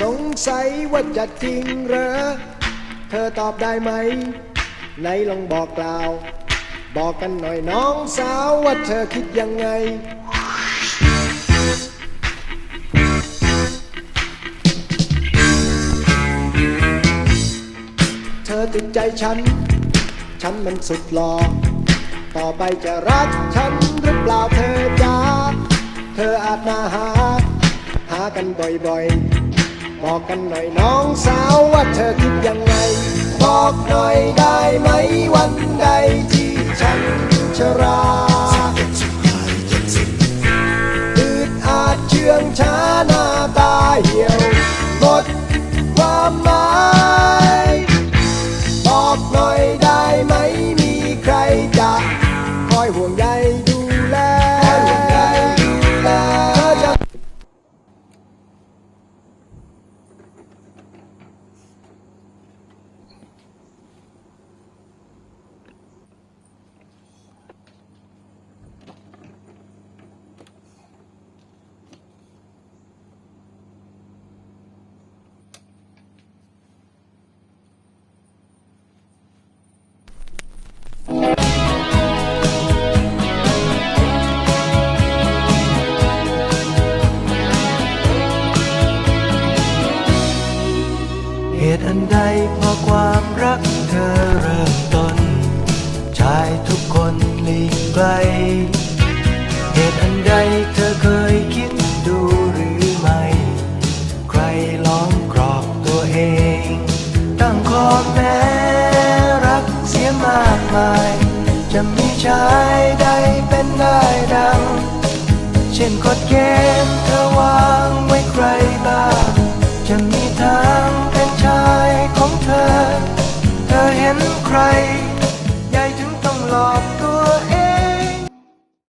สงสัยว่าจะจริงเหรอ เธอตอบได้ไหม ไหนลองบอกกล่าว บอกกันหน่อยน้องสาวว่าเธอคิดยังไง เธอติดใจฉัน ฉันมันสุดหล่อต่อไปจะรักฉันหรือเปล่าเธอจ้า เธออาจมาหา หากันบ่อยๆ บอกกันหน่อยน้องสาวว่าเธอคิดยังไง บอกหน่อยได้ไหมวันใดที่ฉันชราอืดอาจเชื่องช้าหน้าตาเหี่ยวหมดความหมายบอกหน่อยได้ไหมมีใครจะคอยห่วงใย ตุอันใดพราะความรักเธอเริ่มต้น ชายทุกคนหลีกไกล เหตุอันใดเธอเคยคิดดูหรือไม่ ใครล้อมกรอบตัวเอง ตั้งขอแม้รักเสียมากมาย จะมีชายใดเป็นได้ดัง เช่นกฎเกณฑ์เธอ ใคร